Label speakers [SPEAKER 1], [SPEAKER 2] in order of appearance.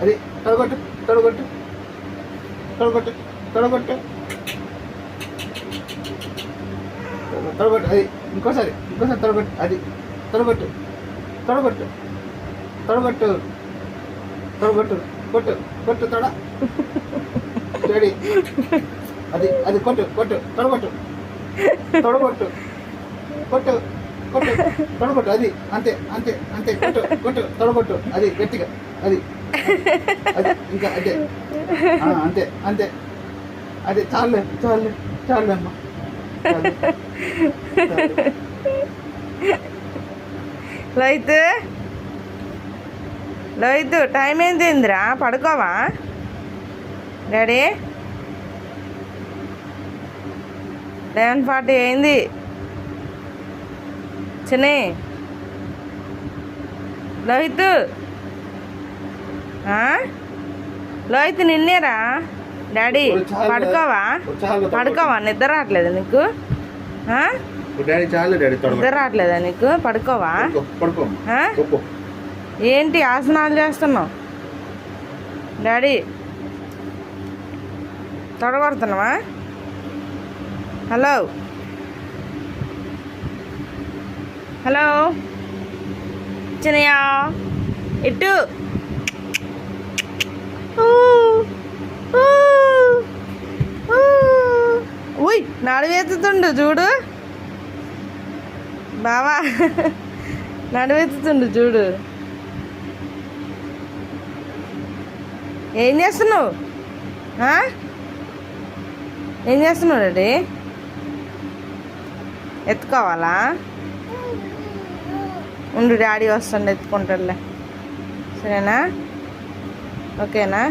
[SPEAKER 1] అది తొడగొట్టు తొడగొట్టు తొడగొట్టు తొడగొట్టు. తొడగొట్టు అది ఇంకోసారి ఇంకోసారి తొడగొట్టు అది తొడగొట్టు తొడగొట్టు తొడగొట్టు తొడగొట్టు కొట్టు కొట్టు తొడ. చెడి అది అది కొట్టు కొట్టు తొడగొట్టు తొడగొట్టు కొట్టు కొట్టు తొడగొట్టు అది అంతే అంతే అంతే కొట్టు కొట్టు తొడగొట్టు అది గట్టిగా అది. ఇంకా అదే అంతే అంతే అదే చాలే చాలే చాలే అమ్మా చాలు. చాలు.
[SPEAKER 2] లోహిత్ లోహిత్ టైం ఏంది పడుకోవా? డాడీ లెవెన్ ఫార్టీ అయింది. చిన్న. లోహిత్ లోహిత్ నిన్నేరా? డాడీ. పడుకోవా. పడుకోవా? నిద్ర రావట్లేదు నీకు? నిద్ర రావట్లేదా నీకు? పడుకోవా? ఏంటి ఆసనాలు చేస్తున్నావు? డాడీ తొడగొడుతున్నావా? హలో? హలో? చిన్నయ్య? ఇటు. నడువెత్తుతుండు చూడు. బావా నడువెత్తుతుండు చూడు. ఏం చేస్తున్నావు? ఏం చేస్తున్నావు రెడీ ఎత్తుకోవాలా? ఉండు డాడీ వస్తుండే ఎత్తుకుంటాడులే. సరేనా? ఓకేనా?